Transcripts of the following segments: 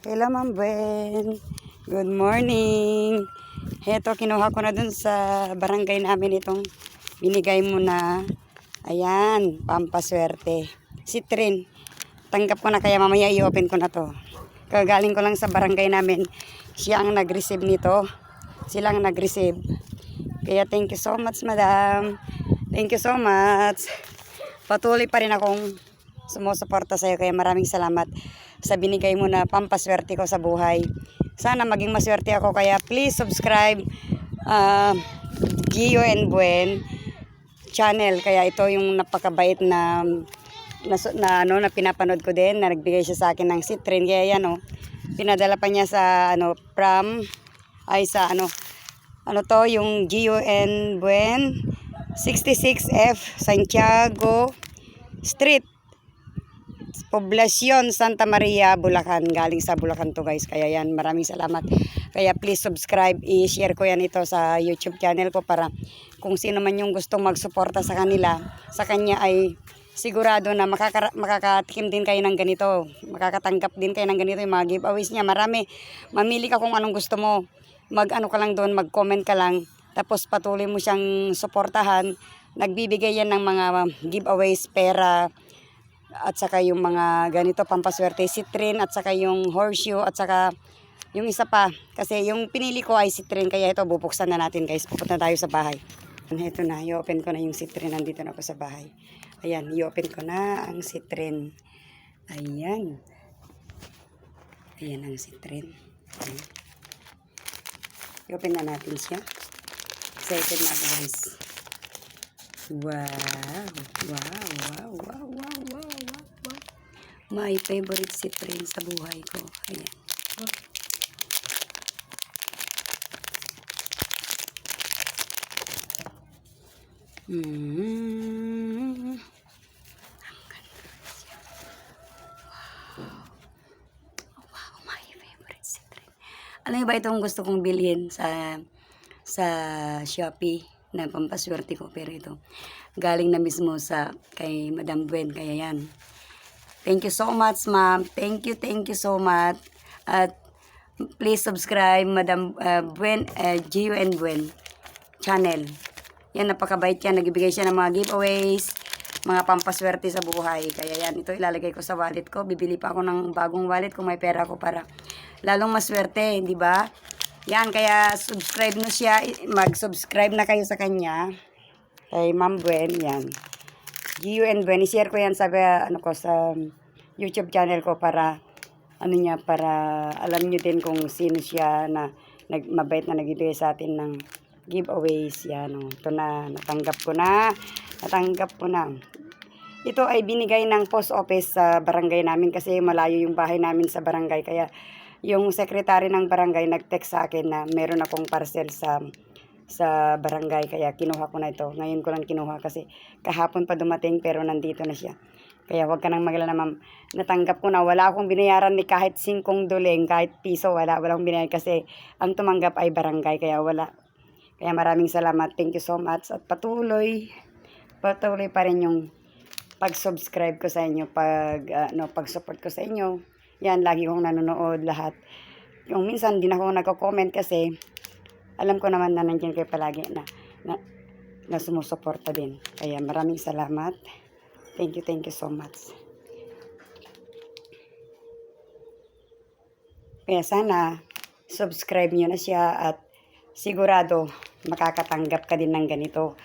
Hello, Ma'am Buen. Good morning. Heto, kinuha ko na dun sa barangay namin itong binigay mo na. Ayan, pampaswerte. Si Trin. Tanggap ko na kaya mamaya i-open ko na to. Kagaling ko lang sa barangay namin. Siya ang nag-receive nito. Sila ang nag-receive. Kaya thank you so much, madam. Thank you so much. Patuloy pa rin akong sumusuporta sa'yo. Kaya maraming salamat sa binigay mo na pampaswerte ko sa buhay. Sana maging maswerte ako. Kaya please subscribe uh, Gio and Buen channel. Kaya ito yung napakabait na na, na ano na pinapanood ko din na nagbigay siya sa akin ng citrin kaya yan oh pinadala pa niya sa ano from ay sa ano ano to yung and Buen 66F Santiago Street Poblacion Santa Maria, Bulacan. Galing sa Bulacan to guys. Kaya yan, maraming salamat. Kaya please subscribe, i-share ko yan ito sa YouTube channel ko para kung sino man yung gustong magsuporta sa kanila, sa kanya ay sigurado na makaka makakatikim din kayo ng ganito. Makakatanggap din kayo ng ganito yung mga giveaways niya. Marami. Mamili ka kung anong gusto mo. Mag-ano ka lang doon, mag-comment ka lang. Tapos patuloy mo siyang suportahan. Nagbibigay yan ng mga giveaways, pera, at saka yung mga ganito pampaswerte citrin at saka yung horseshoe at saka yung isa pa. Kasi yung pinili ko ay citrin kaya ito bubuksan na natin guys. Pupunta tayo sa bahay. Ito na i-open ko na yung citrin nandito na ako sa bahay. Ayan i-open ko na ang citrin ayan. Ayan ang citrin ayan. i-open na natin siya. Excited na ako guys. Wow. Wow, wow, wow, wow, wow, wow, wow. My favorite citrin sa buhay ko. Ayan. Mm. Ang ganda siya. Wow. Wow, my favorite citrin. Ano ba itong gusto kong bilhin sa sa Shopee na pampaswerte ko pero ito galing na mismo sa kay Madam Buen kaya yan thank you so much ma'am. Thank you thank you so much. At please subscribe Madam uh, Buen uh, Gio and Buen channel. Yan napakabait yan. Nagbibigay siya ng mga giveaways mga pampaswerte sa buhay. Kaya yan ito ilalagay ko sa wallet ko. Bibili pa ako ng bagong wallet kung may pera ko para lalong maswerte di ba? Yan, kaya subscribe na siya. Mag-subscribe na kayo sa kanya. Kay Ma'am Buen, yan. And Buen, i-share ko yan sa, ano ko, sa YouTube channel ko para, ano niya, para alam niyo din kung sino siya na nag, mabait na nagbibigay sa atin ng giveaways. Yan, oh. ito na, natanggap ko na. Natanggap ko na. Ito ay binigay ng post office sa barangay namin kasi malayo yung bahay namin sa barangay. Kaya yung secretary ng barangay nag-text sa akin na meron akong parcel sa sa barangay kaya kinuha ko na ito. Ngayon ko lang kinuha kasi kahapon pa dumating pero nandito na siya. Kaya wag ka nang magalala ma'am. Natanggap ko na wala akong binayaran ni kahit singkong duling, kahit piso wala, wala akong binayaran kasi ang tumanggap ay barangay kaya wala. Kaya maraming salamat. Thank you so much at patuloy patuloy pa rin yung pag-subscribe ko sa inyo, pag ano, pag-support ko sa inyo. Yan, lagi kong nanonood lahat. Yung minsan, din ako nagko-comment kasi alam ko naman na nandiyan kayo palagi na, na, na sumusuporta din. Kaya maraming salamat. Thank you, thank you so much. Kaya sana, subscribe nyo na siya at sigurado makakatanggap ka din ng ganito.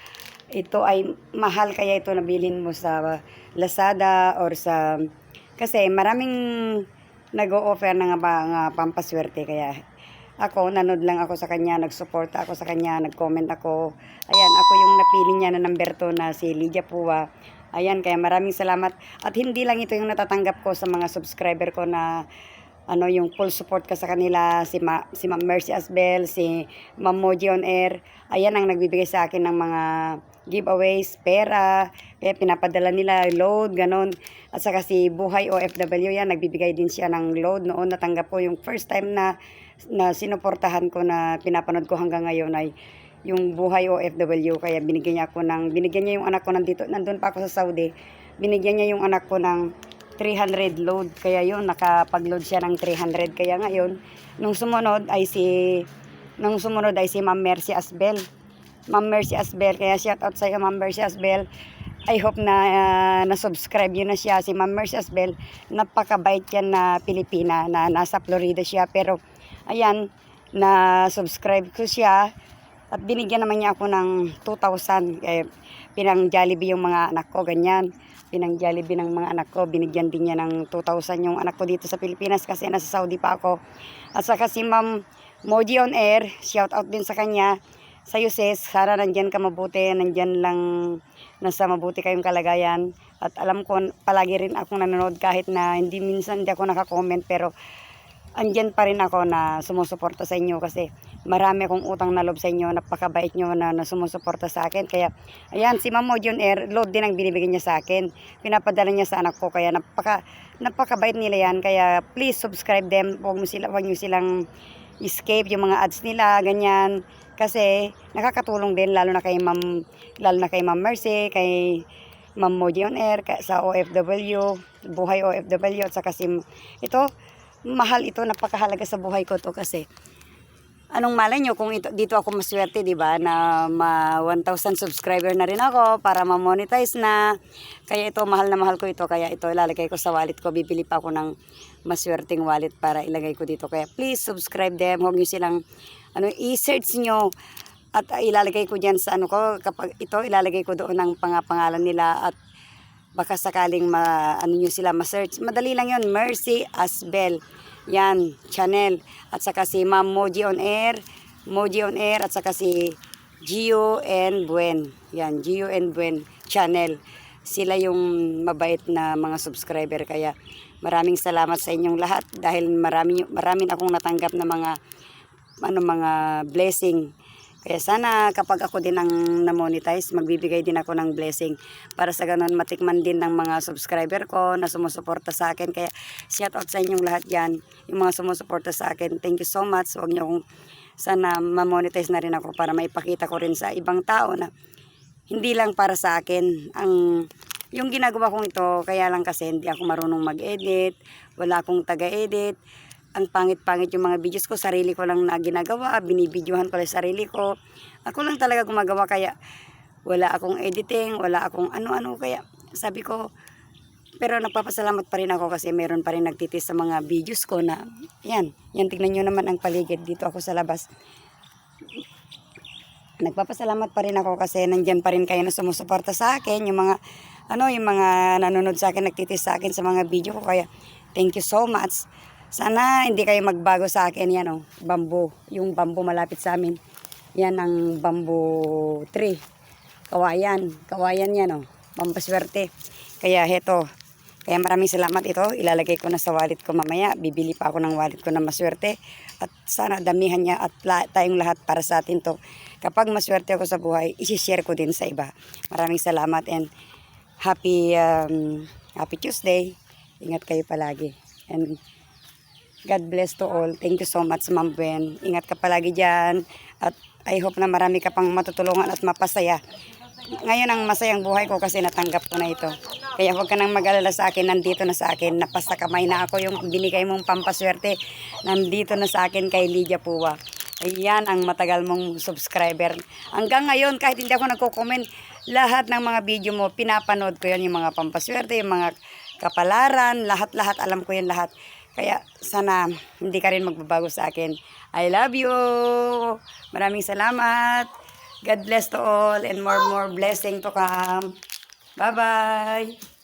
Ito ay mahal kaya ito nabilin mo sa Lazada or sa kasi maraming nag-o-offer ng mga pampaswerte kaya ako nanood lang ako sa kanya, nagsuporta ako sa kanya, nag-comment ako. Ayan, ako yung napili niya na number 2 na si Lydia Pua. Ayan, kaya maraming salamat. At hindi lang ito yung natatanggap ko sa mga subscriber ko na ano yung full support ka sa kanila si Ma, si Ma'am Mercy Asbel, si Ma'am Moji on Air. Ayan ang nagbibigay sa akin ng mga giveaways, pera, kaya pinapadala nila load, ganon. At saka si Buhay OFW yan, nagbibigay din siya ng load. Noon natanggap ko yung first time na na sinuportahan ko na pinapanood ko hanggang ngayon ay yung Buhay OFW kaya binigyan niya ako ng binigyan niya yung anak ko nandito nandun pa ako sa Saudi binigyan niya yung anak ko ng 300 load. Kaya yun, nakapag-load siya ng 300. Kaya ngayon, nung sumunod ay si nung sumunod ay si Ma'am Mercy Asbel. Ma'am Mercy Asbel, kaya shout out sa iyo Ma'am Mercy Asbel. I hope na ah, na-subscribe yun na siya si Ma'am Mercy Asbel. Napakabait yan na Pilipina na nasa Florida siya pero ayan na subscribe ko siya. At binigyan naman niya ako ng 2,000 eh, pinang Jollibee yung mga anak ko ganyan. Pinang Jollibee ng mga anak ko binigyan din niya ng 2,000 yung anak ko dito sa Pilipinas kasi nasa Saudi pa ako. At saka si Ma'am Moji on air shout out din sa kanya. Sa iyo sis sana nandyan ka mabuti nandyan lang nasa mabuti kayong kalagayan. At alam ko palagi rin akong nanonood kahit na hindi minsan hindi ako nakakomment pero andyan pa rin ako na sumusuporta sa inyo kasi marami akong utang na loob sa inyo, napakabait nyo na, na sumusuporta sa akin. Kaya, ayan, si Ma'am Mojon Air, load din ang binibigyan niya sa akin. Pinapadala niya sa anak ko, kaya napaka, napakabait nila yan. Kaya, please subscribe them. Huwag mo sila, huwag nyo silang escape yung mga ads nila, ganyan. Kasi, nakakatulong din, lalo na kay Ma'am, lalo na kay Ma'am Mercy, kay Ma'am Moji on Air, sa OFW, buhay OFW, at saka si, ito, mahal ito, napakahalaga sa buhay ko to kasi anong malay nyo kung ito, dito ako maswerte, di ba, na ma 1,000 subscriber na rin ako para ma-monetize na. Kaya ito, mahal na mahal ko ito. Kaya ito, ilalagay ko sa wallet ko. Bibili pa ako ng maswerteng wallet para ilagay ko dito. Kaya please subscribe them. Huwag nyo silang, ano, i-search nyo. At ilalagay ko dyan sa ano ko, kapag ito, ilalagay ko doon ang pangapangalan nila at baka sakaling ma, ano nyo sila ma-search. Madali lang yon Mercy Asbel. Yan, channel. At saka si Ma'am Moji on Air. Moji on Air. At saka si Gio and Buen. Yan, Gio and Buen channel. Sila yung mabait na mga subscriber. Kaya maraming salamat sa inyong lahat. Dahil marami, marami akong natanggap na mga ano mga blessing. Kaya sana kapag ako din ang na-monetize, magbibigay din ako ng blessing para sa ganun matikman din ng mga subscriber ko na sumusuporta sa akin. Kaya shout out sa inyong lahat yan, yung mga sumusuporta sa akin. Thank you so much. Huwag niyo akong sana ma-monetize na rin ako para maipakita ko rin sa ibang tao na hindi lang para sa akin ang yung ginagawa kong ito kaya lang kasi hindi ako marunong mag-edit wala akong taga-edit ang pangit-pangit yung mga videos ko sarili ko lang na ginagawa binibidyohan ko lang sarili ko ako lang talaga gumagawa kaya wala akong editing wala akong ano-ano kaya sabi ko pero nagpapasalamat pa rin ako kasi meron pa rin nagtitis sa mga videos ko na yan, yan tignan nyo naman ang paligid dito ako sa labas nagpapasalamat pa rin ako kasi nandyan pa rin kayo na sumusuporta sa akin, yung mga ano, yung mga nanonood sa akin, nagtitis sa akin sa mga video ko, kaya thank you so much. Sana hindi kayo magbago sa akin, yan oh, bamboo, yung bamboo malapit sa amin. Yan ang bamboo tree. Kawayan, kawayan yan oh, pampaswerte. Kaya heto, kaya maraming salamat ito. Ilalagay ko na sa wallet ko mamaya. Bibili pa ako ng wallet ko na maswerte. At sana damihan niya at la- tayong lahat para sa atin to. Kapag maswerte ako sa buhay, isi-share ko din sa iba. Maraming salamat and happy um, happy Tuesday. Ingat kayo palagi. And God bless to all. Thank you so much, Ma'am Gwen. Ingat ka palagi dyan. At I hope na marami ka pang matutulungan at mapasaya. Ngayon ang masayang buhay ko kasi natanggap ko na ito. Kaya huwag ka nang mag-alala sa akin, nandito na sa akin. Napasa kamay na ako yung binigay mong pampaswerte. Nandito na sa akin kay Lydia Puwa. Ayan ang matagal mong subscriber. Hanggang ngayon, kahit hindi ako nagko-comment, lahat ng mga video mo, pinapanood ko yan, yung mga pampaswerte, yung mga kapalaran, lahat-lahat, alam ko yan lahat. Kaya sana hindi ka rin magbabago sa akin. I love you! Maraming salamat! God bless to all and more more blessing to come. Bye-bye!